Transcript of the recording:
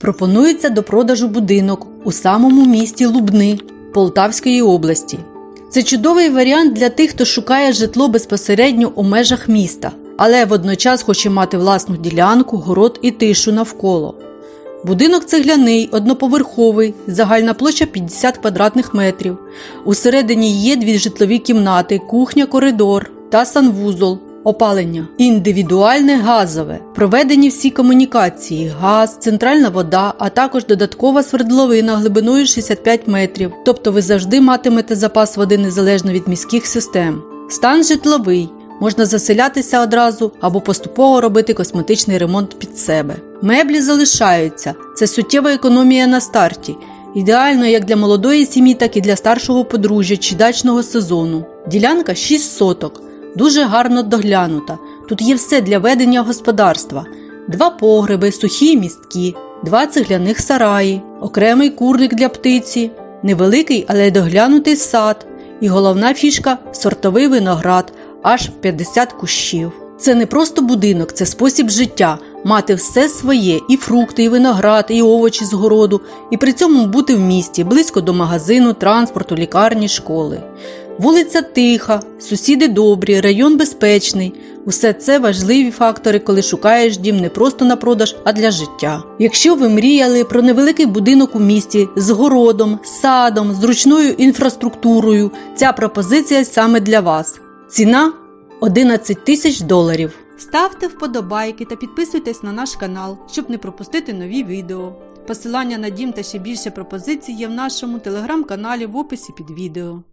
Пропонується до продажу будинок у самому місті Лубни Полтавської області. Це чудовий варіант для тих, хто шукає житло безпосередньо у межах міста, але водночас хоче мати власну ділянку, город і тишу навколо. Будинок цегляний, одноповерховий, загальна площа 50 квадратних метрів. Усередині є дві житлові кімнати, кухня, коридор та санвузол. Опалення індивідуальне газове, проведені всі комунікації, газ, центральна вода, а також додаткова свердловина глибиною 65 метрів. Тобто ви завжди матимете запас води незалежно від міських систем. Стан житловий. Можна заселятися одразу або поступово робити косметичний ремонт під себе. Меблі залишаються. Це суттєва економія на старті. Ідеально як для молодої сім'ї, так і для старшого подружжя чи дачного сезону. Ділянка 6 соток, дуже гарно доглянута. Тут є все для ведення господарства: два погреби, сухі і місткі, два цегляних сараї, окремий курник для птиці, невеликий, але доглянутий сад. І головна фішка сортовий виноград, аж 50 кущів. Це не просто будинок, це спосіб життя, мати все своє, і фрукти, і виноград, і овочі з городу, і при цьому бути в місті, близько до магазину, транспорту, лікарні, школи. Вулиця тиха, сусіди добрі, район безпечний. Усе це важливі фактори, коли шукаєш дім не просто на продаж, а для життя. Якщо ви мріяли про невеликий будинок у місті з городом, садом, зручною інфраструктурою, ця пропозиція саме для вас. Ціна 11 тисяч доларів. Ставте вподобайки та підписуйтесь на наш канал, щоб не пропустити нові відео. Посилання на дім та ще більше пропозицій є в нашому телеграм-каналі в описі під відео.